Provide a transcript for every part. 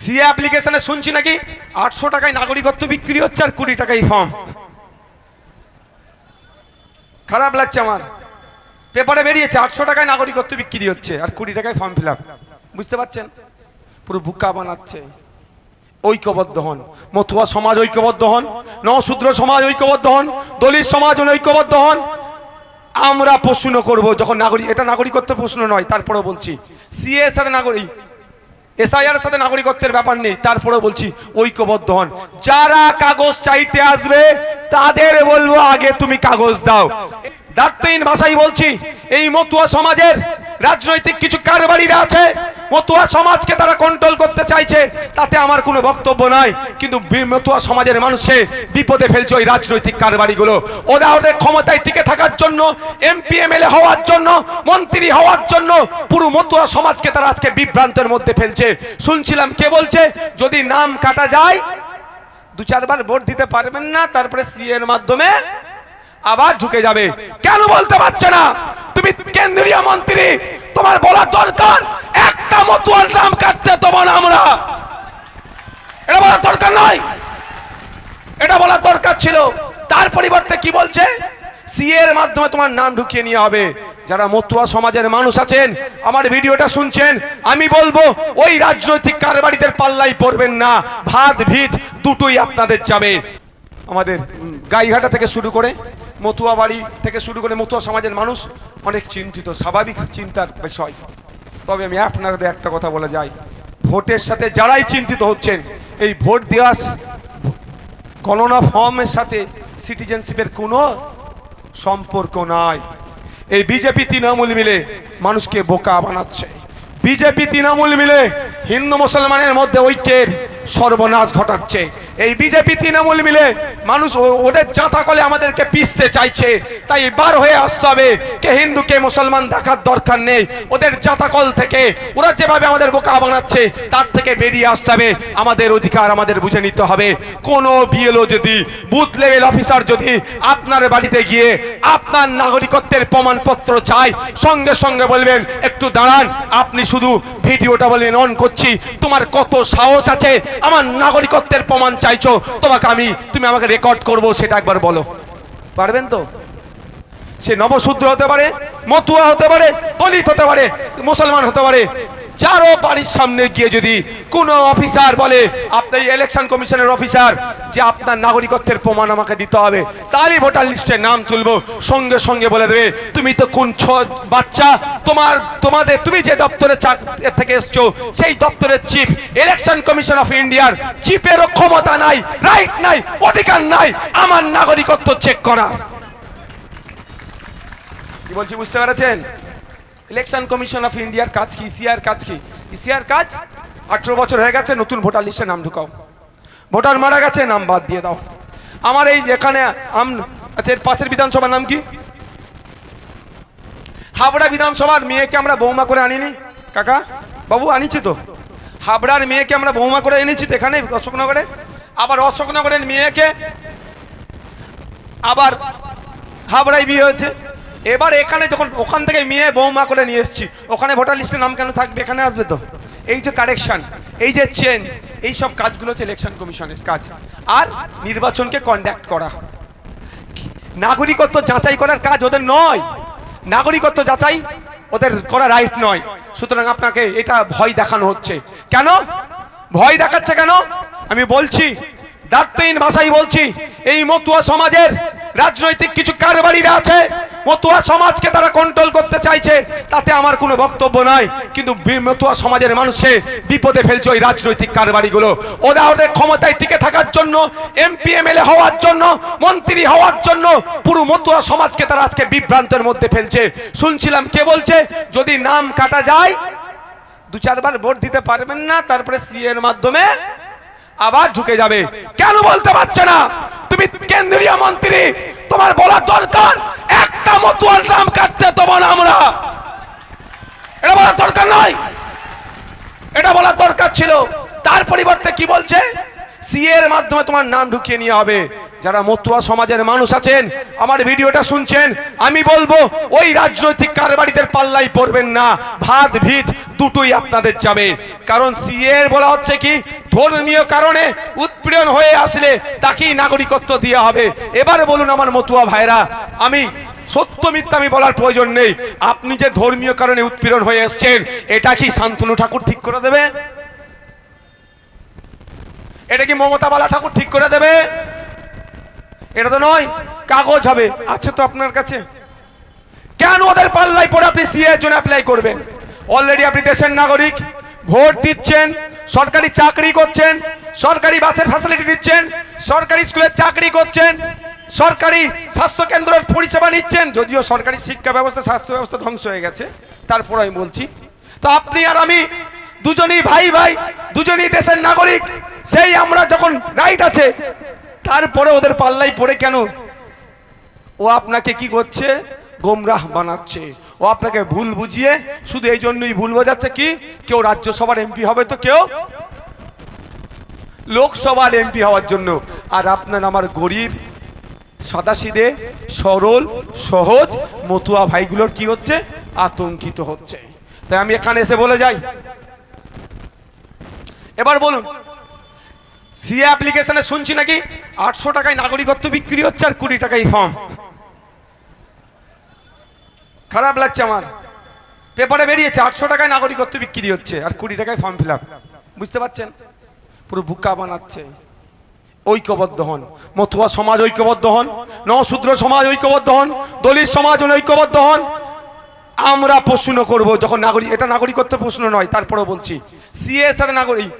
CA অ্যাপ্লিকেশনে শুনছি নাকি? আটশো টাকায় নাগরিকত্ব বিক্রি হচ্ছে আর কুড়ি টাকায় ফর্ম খারাপ লাগছে আমার। পেপারে বেরিয়েছে, আটশো টাকায় নাগরিকত্ব বিক্রি হচ্ছে আর কুড়ি টাকায় ফর্ম ফিল বুঝতে পারছেন? পুরো বুকা বানাচ্ছে। ঐক্যবদ্ধ হন। মথুয়া সমাজ ঐক্যবদ্ধ হন। নশূদ্র সমাজ ঐক্যবদ্ধ হন। দলিত সমাজ ঐক্যবদ্ধ হন। আমরা প্রশ্ন করব যখন নাগরিক এটা নাগরিকত্ব প্রশ্ন নয়, তারপরেও বলছি। সিএ সাথে নাগরিক এসআইআর সাথে নাগরিকত্বের ব্যাপার নেই, তারপরেও বলছি, ঐক্যবদ্ধ হন। যারা কাগজ চাইতে আসবে, তাদের বলব আগে তুমি কাগজ দাও। দার্থহীন ভাষাই বলছি, এই মতুয়া সমাজের রাজনৈতিক কিছু কারবারিরা আছে, মতুয়া সমাজকে তারা কন্ট্রোল করতে চাইছে, তাতে আমার কোনো বক্তব্য নাই, কিন্তু মতুয়া সমাজের মানুষকে বিপদে ফেলছে ওই রাজনৈতিক কারবারিগুলো। ওরা ওদের ক্ষমতায় টিকে থাকার জন্য, এমপি, এমএলএ হওয়ার জন্য, মন্ত্রী হওয়ার জন্য পুরো মতুয়া সমাজকে তারা আজকে বিভ্রান্তের মধ্যে ফেলছে। শুনছিলাম কে বলছে, যদি নাম কাটা যায় দু চারবার ভোট দিতে পারবেন না, তারপরে সি এর মাধ্যমে আবার ঢুকে যাবে। কেন বলতে পারছে না? তুমি কেন্দ্রীয় মন্ত্রী, তোমার বলার দরকার? একটা মতুয়ার নাম কাটতে তোমার আমরা। এটা বলার দরকার নয়। এটা বলার দরকার ছিল। তার পরিবর্তে কি বলছে? সিএ এর মাধ্যমে তোমার নাম ঢুকিয়ে নিয়ে হবে। যারা মতুয়া সমাজের মানুষ আছেন, আমার ভিডিওটা শুনছেন, আমি বলব, ওই রাজনৈতিক কারবারিদের পাল্লাই পড়বেন না। ভাত, ভিত, দুটোই আপনাদের যাবে আমাদের গাইঘাটা থেকে শুরু করে মতুয়া বাড়ি থেকে শুরু করে মতুয়া সমাজের মানুষ অনেক চিন্তিত, স্বাভাবিক চিন্তার বিষয়। তবে আমি আপনাদের একটা কথা বলা যাই। ভোটের সাথে যারাই চিন্তিত হচ্ছেন, এই ভোট দেওয়া গণনা ফর্মের সাথে সিটিজেনশিপের কোনো সম্পর্ক নাই। এই বিজেপি তৃণমূল মিলে মানুষকে বোকা বানাচ্ছে। বিজেপি তৃণমূল মিলে হিন্দু মুসলমানের মধ্যে ঐক্যের সর্বনাশ ঘটাচ্ছে। এই বিজেপি, তৃণমূল মিলে মানুষ ওদের জাঁতা কলে আমাদেরকে পিষতে চাইছে। তাই বার হয়ে আসতে হবে। কে হিন্দু কে মুসলমান দেখার দরকার নেই। ওদের জাতাকল থেকে ওরা যেভাবে আমাদের বোকা বানাচ্ছে, তার থেকে বেরিয়ে আসতে হবে। আমাদের অধিকার আমাদের বুঝে নিতে হবে। কোনো বিএলও যদি, বুথ লেভেল অফিসার যদি আপনার বাড়িতে গিয়ে আপনার নাগরিকত্বের প্রমাণপত্র চাই সঙ্গে সঙ্গে বলবেন, একটু দাঁড়ান, আপনি শুধু ভিডিওটা বলবেন অন করছি। তোমার কত সাহস আছে? আমার নাগরিকত্বের প্রমাণ চাইছো, তোমাকে আমি, তুমি আমাকে রেকর্ড করব, সেটা একবার বলো। পারবেন তো? সে নবশূদ্র হতে পারে, মতুয়া হতে পারে, দলিত হতে পারে, মুসলমান হতে পারে। যারও বাড়ির সামনে গিয়ে যদি কোনো অফিসার বলে, আপনি ইলেকশন কমিশনের অফিসার যে আপনার নাগরিকত্বের প্রমাণ আমাকে দিতে হবে তাহলেই ভোটার লিস্টে নাম তুলবো, সঙ্গে সঙ্গে বলে দেবে, তুমি তো কোন ছ বাচ্চা, তোমার, তোমাদের, তুমি যে দপ্তরে থেকে এসছো, সেই দপ্তরের চিফ ইলেকশন কমিশন অফ ইন্ডিয়ার চিফেরও ক্ষমতা নাই রাইট নাই, অধিকার নাই, আমার নাগরিকত্ব চেক করার। কি বলছি, বুঝতে পেরেছেন? ইলেকশন কমিশন অফ ইন্ডিয়ার কাজ কি? ইসিআর কাজ কি? ইসিআর কাজ? আঠেরো বছর হয়ে গেছে, নতুন ভোটার লিস্টে নাম ঢুকাও। ভোটার মারা গেছে, নাম বাদ দিয়ে দাও। আমার এই যেখানে আম আচ্ছা এর পাশের বিধানসভার নাম কি? হাবড়া বিধানসভার মেয়েকে আমরা বৌমা করে আনিনি। কাকা, বাবু, আনিছি তো। হাবড়ার মেয়েকে আমরা বৌমা করে এনেছি তো এখানে, অশোকনগরে। আবার অশোকনগরের মেয়েকে আবার হাবড়ায় বিয়ে হয়েছে। এবার এখানে যখন ওখান থেকে মেয়ে বৌমা করে নিয়ে এসেছি, ওখানে ভোটার লিস্টে নাম কেন থাকবে? এখানে আসবে তো? এই যে কারেকশন এই যে চেঞ্জ এই সব কাজগুলো হচ্ছে ইলেকশন কমিশনের কাজ। আর নির্বাচনকে কন্ডাক্ট করা। নাগরিকত্ব যাচাই করার কাজ ওদের নয়। নাগরিকত্ব যাচাই ওদের করা রাইট নয়। সুতরাং আপনাকে এটা ভয় দেখানো হচ্ছে। কেন? ভয় দেখাচ্ছে কেন? আমি বলছি দার্থহীন ভাষাই বলছি, এই মতুয়া সমাজের রাজনৈতিক কিছু কারবারিরা আছে, মতুয়া সমাজকে তারা কন্ট্রোল করতে চাইছে, তাতে আমার কোনো বক্তব্য নাই। কিন্তু মতুয়া সমাজের মানুষকে বিপদে ফেলছে ওই রাজনৈতিক কারবারিগুলো। ওরা ওদের ক্ষমতায় টিকে থাকার জন্য এমপি এমএলএ হওয়ার জন্য, মন্ত্রী হওয়ার জন্য পুরো মতুয়া সমাজকে তারা আজকে বিভ্রান্তের মধ্যে ফেলছে। শুনছিলাম কে বলছে, যদি নাম কাটা যায় দু চারবার ভোট দিতে পারবেন না, তারপরে সি এর মাধ্যমে আবার ঢুকে যাবে। কেন বলতে পারছে না? তুমি কেন্দ্রীয় মন্ত্রী, তোমার বলার দরকার? একটা মতুয়ার নাম কাটতে তোমার আমরা। এটা বলার দরকার নয়। এটা বলার দরকার ছিল। তার পরিবর্তে কি বলছে? সিএর মাধ্যমে তোমার নাম ঢুকিয়ে নিয়ে হবে। যারা মতুয়া সমাজের মানুষ আছেন, আমার ভিডিওটা শুনছেন, আমি বলব, ওই রাজনৈতিক কারবারিদের পাল্লাই পড়বেন না। ভাত, ভিত দুটোই আপনাদের যাবে। কারণ সিএর বলা হচ্ছে কি? ধর্মীয় কারণে উৎপীড়ন হয়ে আসলে তাকেই নাগরিকত্ব দেওয়া হবে। এবারে বলুন আমার মতুয়া ভাইরা, আমি সত্য মিথ্যা আমি বলার প্রয়োজন নেই। আপনি যে ধর্মীয় কারণে উৎপীড়ন হয়ে এসছেন, এটা কি শান্তনু ঠাকুর ঠিক করে দেবে? এটা কি মমতা বালা ঠাকুর ঠিক করে দেবে? এটা তো নয়, কাগজ হবে, আছে তো আপনার কাছে। কেন ওদের পাল্লাই পরে আপনি সিএ এর জন্য অ্যাপ্লাই করবেন? অলরেডি আপনি দেশের নাগরিক, ভোট দিচ্ছেন সরকারি চাকরি করছেন, সরকারি বাসের ফ্যাসিলিটি দিচ্ছেন, সরকারি স্কুলের চাকরি করছেন, সরকারি স্বাস্থ্য কেন্দ্রের পরিষেবা নিচ্ছেন, যদিও সরকারি শিক্ষা ব্যবস্থা, স্বাস্থ্য ব্যবস্থা ধ্বংস হয়ে গেছে, তারপর আমি বলছি, তো আপনি আর আমি দুজনই ভাই ভাই, দুজনই দেশের নাগরিক, সেই আমরা যখন রাইট আছে, তারপরে ওদের পাল্লাই পড়ে কেন? ও আপনাকে কি করছে? গোমরাহ বানাচ্ছে। ও আপনাকে ভুল বুঝিয়ে শুধু এই জন্যই ভুল বোঝাচ্ছে কি? কেউ রাজ্যসভার এমপি হবে তো কেউ? লোকসভার এমপি হওয়ার জন্য। আর আপনার আমার গরিব, সাদাসিদে, সরল, সহজ, মতুয়া ভাইগুলোর কি হচ্ছে? আতঙ্কিত হচ্ছে। তাই আমি এখানে এসে বলে যাই। এবার বলুন, সিএ অ্যাপ্লিকেশনে শুনছি নাকি? আটশো টাকায় নাগরিকত্ব বিক্রি হচ্ছে আর কুড়ি টাকায় ফর্ম খারাপ লাগছে আমার। পেপারে বেরিয়েছে, আটশো টাকায় নাগরিকত্ব বিক্রি হচ্ছে আর কুড়ি টাকায় ফর্ম ফিল বুঝতে পারছেন? পুরো বুকা বানাচ্ছে। ঐক্যবদ্ধ হন। মথুয়া সমাজ ঐক্যবদ্ধ হন। নশূদ্র সমাজ ঐক্যবদ্ধ হন। দলিত সমাজ ঐক্যবদ্ধ হন। আমরা প্রশ্ন করব যখন নাগরিক এটা নাগরিকত্ব প্রশ্ন নয়, তারপরেও বলছি। সিএ এর সাথে নাগরিক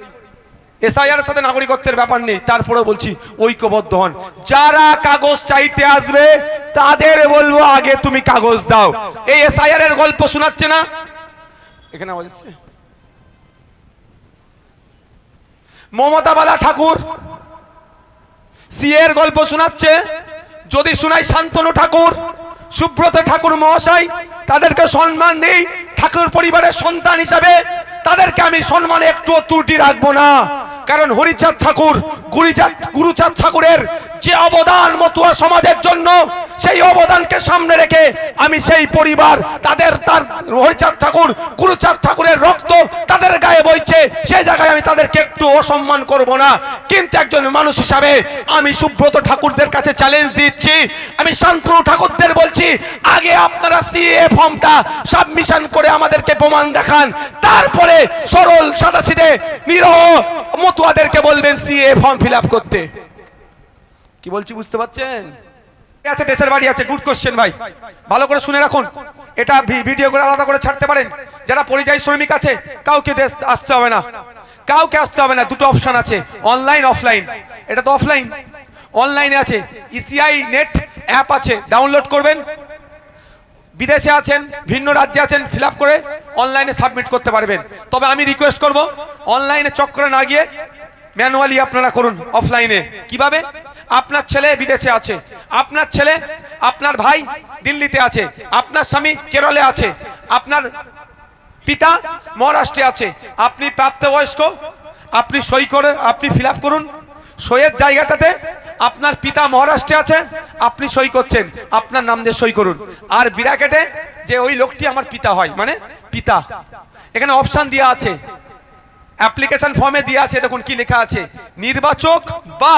এসআইআর সাথে নাগরিকত্বের ব্যাপার নেই, তারপরেও বলছি, ঐক্যবদ্ধ হন। যারা কাগজ চাইতে আসবে, তাদের বলব, আগে তুমি কাগজ দাও। এই এসআইআর এর গল্প শোনাচ্ছে না? এখানে আওয়াজ? মমতা বালা ঠাকুর, সিএর গল্প শোনাচ্ছে। যদি শোনাই শান্তনু ঠাকুর, সুব্রত ঠাকুর মহাশয়, তাদেরকে সম্মান দিই। ঠাকুর পরিবারের সন্তান হিসাবে, তাদেরকে আমি সম্মানে একটুও ত্রুটি রাখব না। কারণ হরিচাঁদ ঠাকুর গুরুচাঁদ গুরুচাঁদ ঠাকুরের যে অবদান মতুয়া সমাজের জন্য, সেই অবদানকে সামনে রেখে আমি সেই পরিবার, তাদের, তার হরিচাঁদ ঠাকুর, গুরুচাঁদ ঠাকুরের রক্ত তাদের গায়ে বইছে, সেই জায়গায় আমি তাদেরকে একটু অসম্মান করব না। কিন্তু একজন মানুষ হিসাবে আমি সুব্রত ঠাকুরদের কাছে চ্যালেঞ্জ দিচ্ছি, আমি শান্তনু ঠাকুরদের বলছি, আগে আপনারা সিএ ফর্মটা সাবমিশন করে আমাদেরকে প্রমাণ দেখান। তারপরে সরল সাদাসিদে নিরহ মতুয়াদেরকে বলবেন সিএ ফর্ম ফিল করতে। কি বলছি বুঝতে পারছেন? আছে, দেশের বাড়ি আছে গুড কোশ্চেন ভাই। ভালো করে শুনে রাখুন। এটা ভিডিও করে আলাদা করে ছাড়তে পারেন। যারা পরিযায়ী শ্রমিক আছে, কাউকে দেশ আসতে হবে না। কাউকে আসতে হবে না, দুটো অপশন আছে অনলাইন অফলাইন এটা তো অফলাইন অনলাইনে আছে ইসিআই নেট অ্যাপ আছে ডাউনলোড করবেন। বিদেশে আছেন, ভিন্ন রাজ্যে আছেন ফিল করে অনলাইনে সাবমিট করতে পারবেন। তবে আমি রিকোয়েস্ট করব অনলাইনে চক্করে না গিয়ে ম্যানুয়ালি আপনারা করুন অফলাইনে কীভাবে? আপনার ছেলে বিদেশে আছে। আপনার ছেলে, আপনার ভাই দিল্লিতে আছে। আপনার স্বামী কেরলে আছে। আপনার পিতা মহারাষ্ট্রে আছে। আপনি প্রাপ্তবয়স্ক, আপনি সই করে, আপনি ফিল করুন। সইয়ের জায়গাটাতে আপনার পিতা মহারাষ্ট্রে আছে, আপনি সই করছেন। আপনার নাম দিয়ে সই করুন। আর বিরাকেটে যে ওই লোকটি আমার পিতা হয় মানে পিতা। এখানে অপশান দেওয়া আছে। অ্যাপ্লিকেশন ফর্মে দেওয়া আছে, দেখুন কি লেখা আছে। নির্বাচক বা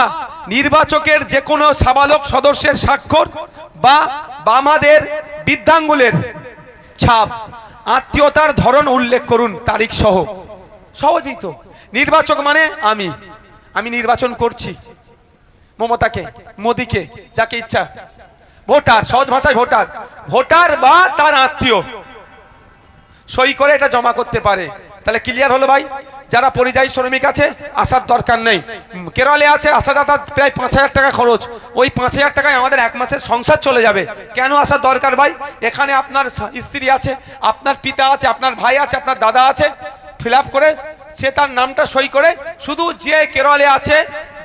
নির্বাচকের যে কোনো সাবালক সদস্যের স্বাক্ষর বা বামাদের বৃদ্ধাঙ্গুলের ছাপ। আত্মীয়তার ধরন উল্লেখ করুন, তারিখ সহ। সহজেই তো। নির্বাচক মানে আমি। আমি নির্বাচন করছি। মমতাকে, মোদিকে, যাকে ইচ্ছা। ভোটার, সহজ ভাষায় ভোটার। ভোটার বা তার আত্মীয়। সই করে এটা জমা করতে পারে। তাহলে ক্লিয়ার হলো ভাই? যারা পরিযায়ী শ্রমিক আছে, আসার দরকার নেই। কেরলে আছে আসা যাতায়াত প্রায় পাঁচ হাজার টাকা খরচ। ওই পাঁচ হাজার টাকায় আমাদের এক মাসের সংসার চলে যাবে। কেন আসার দরকার ভাই? এখানে আপনার স্ত্রী আছে, আপনার পিতা আছে, আপনার ভাই আছে, আপনার দাদা আছে। ফিল করে সে তার নামটা সই করে শুধু যে কেরলে আছে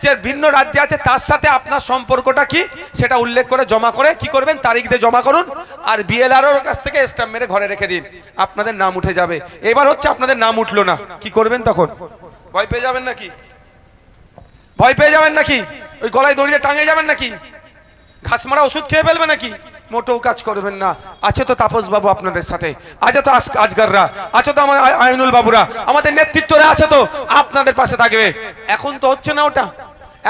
যে ভিন্ন রাজ্যে আছে, তার সাথে আপনার সম্পর্কটা কি? সেটা উল্লেখ করে জমা করে কি করবেন? তারিখ দিয়ে জমা করুন আর বিএলআরওর কাছ থেকে স্ট্যাম্প মেরে ঘরে রেখে দিন। আপনাদের নাম উঠে যাবে। এবার হচ্ছে আপনাদের নাম উঠল না। কি করবেন তখন? ভয় পেয়ে যাবেন নাকি? ভয় পেয়ে যাবেন নাকি? ওই গলায় দড়িতে টাঙিয়ে যাবেন নাকি? ঘাস মারা ওষুধ খেয়ে ফেলবে নাকি? মোটেও কাজ করবেন না। আছে তো তাপস বাবু আপনাদের সাথে। আছে তো আজ- আজগাররা। আছে তো আমার আয়নুল বাবুরা। আমাদের নেতৃত্বরা আছে তো। আপনাদের পাশে থাকবে। এখন তো হচ্ছে না ওটা।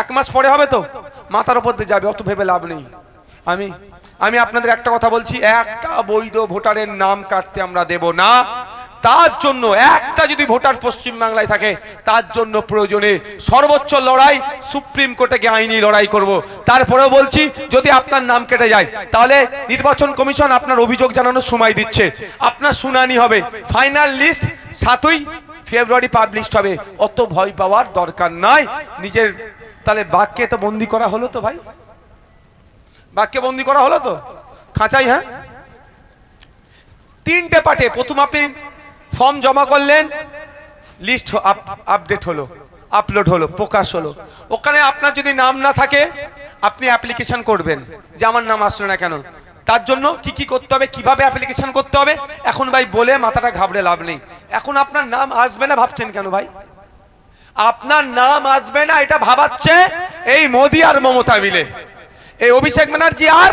এক মাস পরে হবে তো? মাথার উপর দিয়ে যাবে, অত ভেবে লাভ নেই। আমি আমি আপনাদের একটা কথা বলছি, একটা বৈধ ভোটারের নাম কাটতে আমরা দেব না। তার জন্য, একটা যদি ভোটার পশ্চিম বাংলায় থাকে, তার জন্য প্রয়োজনে সর্বোচ্চ লড়াই, সুপ্রিম কোর্টে গিয়ে আইনি লড়াই করব। তারপরেও বলছি, যদি আপনার নাম কেটে যায়, তাহলে নির্বাচন কমিশন আপনার অভিযোগ জানানোর সময় দিচ্ছে। আপনার শুনানি হবে। ফাইনাল লিস্ট সাতই ফেব্রুয়ারি পাবলিশ হবে। অত ভয় পাওয়ার দরকার নাই। নিজের তাহলে বাক্যে তো বন্দি করা হলো তো ভাই? বাক্যে বন্দি করা হলো তো? খাঁচাই হ্যাঁ? তিনটে পার্টে প্রথম আপনি ফর্ম জমা করলেন, লিস্ট আপডেট হলো, আপলোড হলো, প্রকাশ হলো। ওখানে আপনার যদি নাম না থাকে, আপনি অ্যাপ্লিকেশন করবেন। যে আমার নাম আসলো না কেন? তার জন্য কি কি করতে হবে, কীভাবে অ্যাপ্লিকেশন করতে হবে? এখন ভাই বলে মাথাটা ঘাবড়ে লাভ নেই। এখন আপনার নাম আসবে না, ভাবছেন কেন ভাই? আপনার নাম আসবে না, এটা ভাবাচ্ছে এই মোদি আর মমতা মিলে। এই অভিষেক ব্যানার্জি আর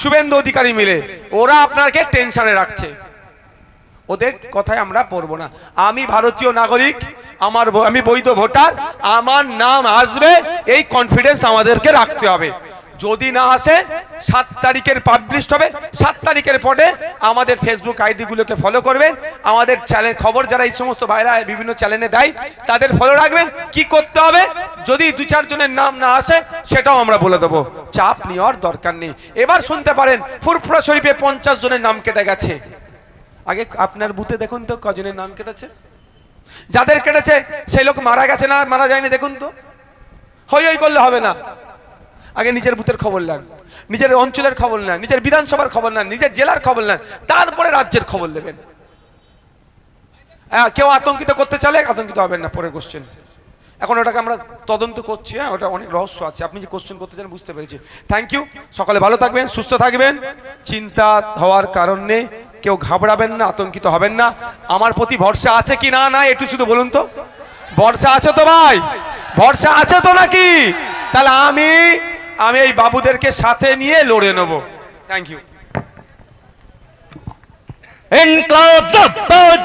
শুভেন্দু অধিকারী মিলে। ওরা আপনাকে টেনশনে রাখছে। ওদের কথায় আমরা পড়ব না। আমি ভারতীয় নাগরিক, আমার আমি বৈধ ভোটার, আমার নাম আসবে, এই কনফিডেন্স আমাদেরকে রাখতে হবে। যদি না আসে, সাত তারিখের পাবলিশ হবে। সাত তারিখের পরে আমাদের ফেসবুক আইডিগুলোকে ফলো করবেন। আমাদের চ্যানেল খবর যারা এই সমস্ত ভাইরা বিভিন্ন চ্যানেলে দেয়, তাদের ফলো রাখবেন। কি করতে হবে? যদি দু চারজনের নাম না আসে, সেটাও আমরা বলে দেবো। চাপ নেওয়ার দরকার নেই। এবার শুনতে পারেন, ফুরফুরা শরীফে পঞ্চাশ জনের নাম কেটে গেছে। আগে আপনার বুথে দেখুন তো কজনের নাম কেটেছে। যাদের কেটেছে, সেই লোক মারা গেছে না মারা যায়নি দেখুন তো। হই হই করলে হবে না। আগে নিজের বুথের খবর নেন, নিজের অঞ্চলের খবর নেন, নিজের বিধানসভার খবর নেন, নিজের জেলার খবর নেন, তারপরে রাজ্যের খবর নেবেন। হ্যাঁ কেউ আতঙ্কিত করতে চালে আতঙ্কিত হবেন না, পরের কোশ্চেন এখন ওটাকে আমরা তদন্ত করছি হ্যাঁ ওটা অনেক রহস্য আছে। আপনি যে কোশ্চেন করতে চান বুঝতে পেরেছি। থ্যাংক ইউ সকালে ভালো থাকবেন, সুস্থ থাকবেন। চিন্তা হওয়ার কারণ নেই, কেউ ঘাবড়াবেন না, আতঙ্কিত হবেন না। আমার প্রতি ভরসা আছে কি না না, একটু শুধু বলুন তো। ভরসা আছে তো ভাই? ভরসা আছে তো নাকি? তাহলে আমি আমি এই বাবুদেরকে সাথে নিয়ে লড়ে নেব থ্যাংক ইউ bird!